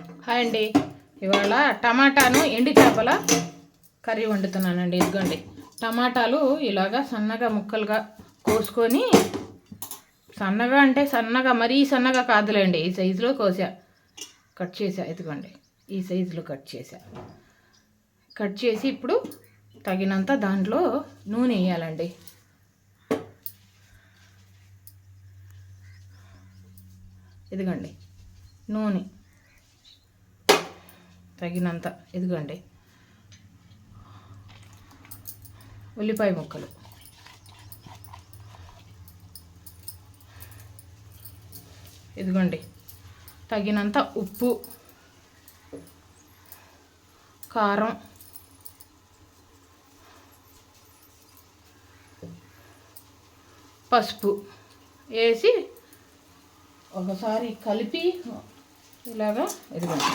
Hi అండి. ఇవాళ టమాటాను ఎండి చేపల కర్రీ వండుతున్నానండి ఇదిగోండి. టమాటాలు ఇలాగా సన్నగా ముక్కలుగా కోసుకొని సన్నగా అంటే సన్నగా మరీ సన్నగా కాదులేండి ఈ సైజులో కోసా. కట్ చేసా ఇదిగోండి. ఈ సైజులో కట్ చేసా. కట్ చేసి ఇప్పుడు తగినంత దాంట్లో నూనె వేయాలండి. ఇదిగోండి నూనె. తగినంత ఇదిగోండి. ఉల్లిపాయ ముక్కలు. ఇదిగోండి. తగినంత ఉప్పు కారం పసుపు వేసి ఒకసారి కలిపి ఇలాగా ఇదిగోండి.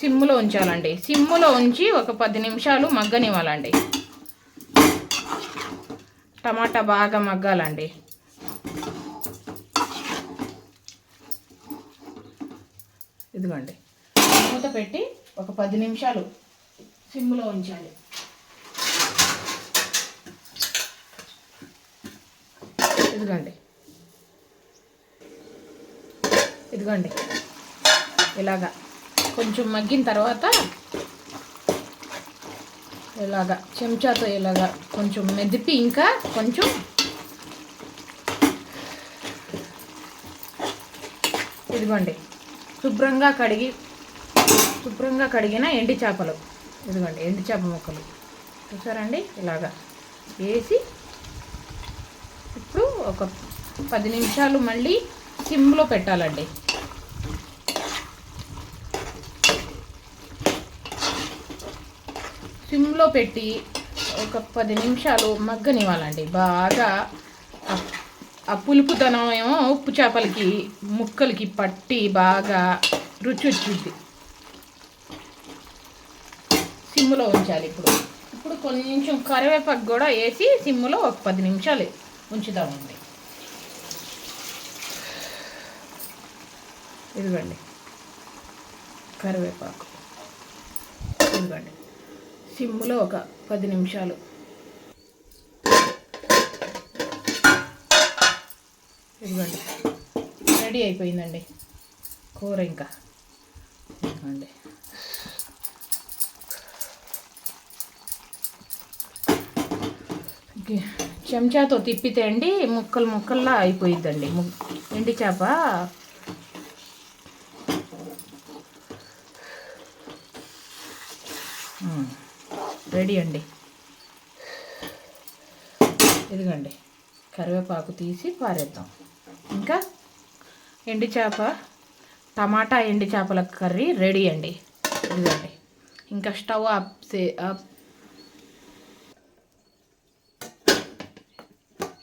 సిమ్ములో ఉంచాలండి. సిమ్ములో ఉంచి ఒక పది నిమిషాలు మగ్గనివ్వాలండి. టమాటా బాగా మగ్గాలండి. ఇదిగోండి. మూత పెట్టి ఒక పది నిమిషాలు సిమ్లో ఉంచాలి. ఇదిగోండి. ఇదిగోండి. ఇలాగా. కొంచెం మగ్గిన తర్వాత ఇలాగా చెంచాతో ఇలాగా కొంచెం మెదిపి ఇంకా కొంచెం ఇదిగోండి శుభ్రంగా కడిగి శుభ్రంగా కడిగిన ఎండి చేపలు. ఇదిగోండి ఎండి చేప ముక్కలు. చూసారండి? ఇలాగా వేసి ఇప్పుడు ఒక పది నిమిషాలు మళ్ళీ సిమ్లో పెట్టాలండి. సిమ్లో పెట్టి ఒక పది నిమిషాలు మగ్గనివ్వాలండి. బాగా ఆ- పులుపుతనం ఏమో ఉప్పు చేపలకి ముక్కలకి పట్టి బాగా రుచి వచ్చింది సిమ్లో ఉంచాలి ఇప్పుడు. ఇప్పుడు కొంచెం కరివేపాకు కూడా వేసి సిమ్లో ఒక పది నిమిషాలు ఉంచుదామండి. ఇదిగోండి. కరివేపాకు. ఇదిగోండి. సిమ్లో ఒక పది నిమిషాలు. ఇదిగోండి. రెడీ అయిపోయిందండి. కూర ఇంకా. ఇదిగోండి. చెంచాతో తిప్పితే అండి ముక్కలు ముక్కల్లా అయిపోయిద్దండి. ఎండి చేప. Mm. రెడీ అండి. ఇదిగండి కరివేపాకు తీసి పారేద్దాం. ఇంకా ఎండి చేప టమాటా ఎండి చేపల కర్రీ రెడీ అండి. ఇదిగండి ఇంకా స్టవ్ ఆఫ్ చే- ఆఫ్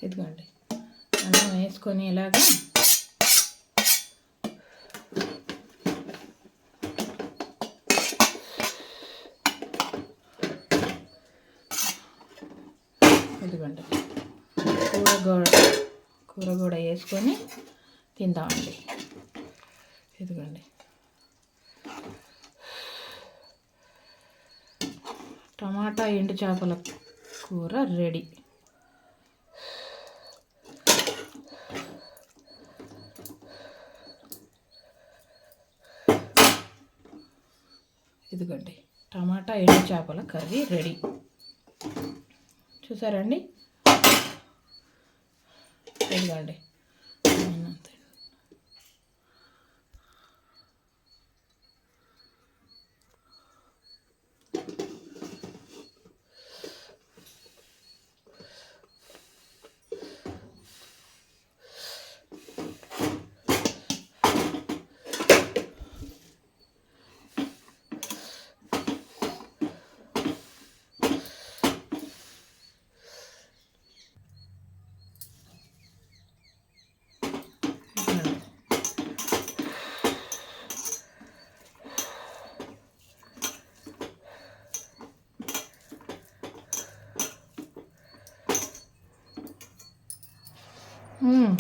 ఇదిగోండి అన్నం వేసుకొని ఇలాగా ఇదిగోండి కూర కూడా కూర కూడా వేసుకొని తిందామండి. ఇదిగోండి. టమాటా ఎండు చేపల కూర రెడీ. ఇదిగోండి. టమాటా ఎండు చేపల కర్రీ రెడీ. చూసారండి ఇదిగోండి. 嗯。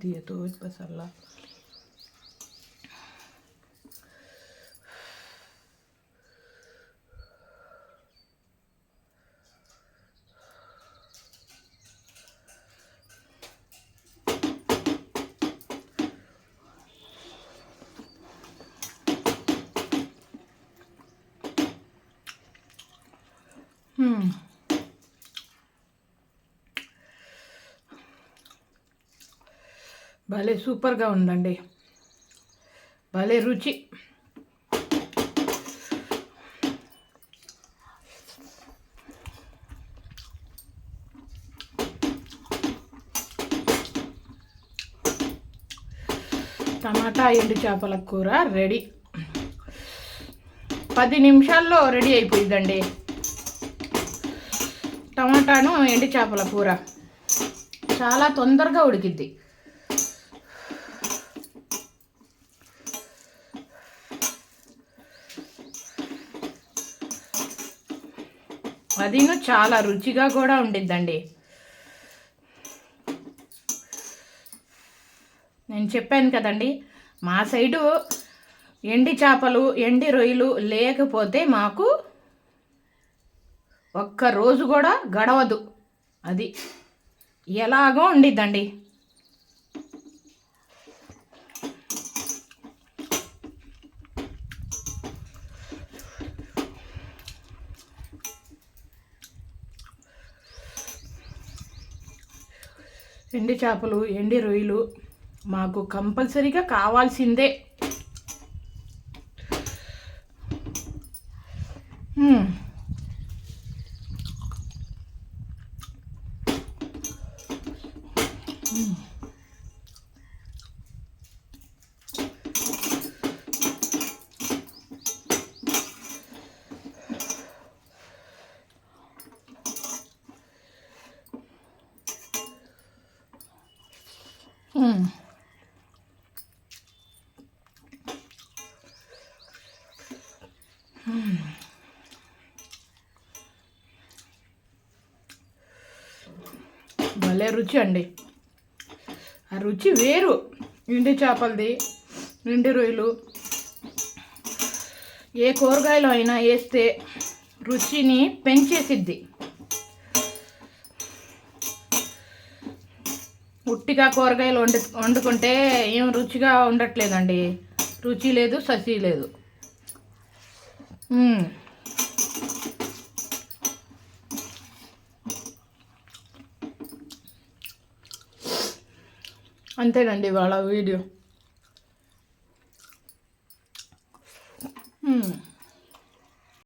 कधी येतो पसरला Hmm. భలే సూపర్గా ఉందండి. భలే రుచి. టమాటా ఎండు చేపల కూర రెడీ. పది నిమిషాల్లో రెడీ అయిపోయిందండి టమాటాను ఎండు చేపల కూర. చాలా తొందరగా ఉడికిద్ది. అదిను చాలా రుచిగా కూడా ఉండిద్దండి. నేను చెప్పాను కదండి మా సైడు ఎండి చేపలు ఎండి రొయ్యలు లేకపోతే మాకు ఒక్క రోజు కూడా గడవదు. అది ఎలాగో ఉండిద్దండి. ఎండి చేపలు ఎండి రొయ్యలు మాకు కంపల్సరీగా కావాల్సిందే. భలే రుచి అండి. ఆ రుచి వేరు. ఎండి చేపలది ఎండి రొయ్యలు. ఏ కూరగాయలు అయినా వేస్తే రుచిని పెంచేసిద్ది. ఉట్టిగా కూరగాయలు వండు వండుకుంటే ఏం రుచిగా ఉండట్లేదండి. రుచి లేదు ససి లేదు. అంతేనండి వాళ్ళ వీడియో.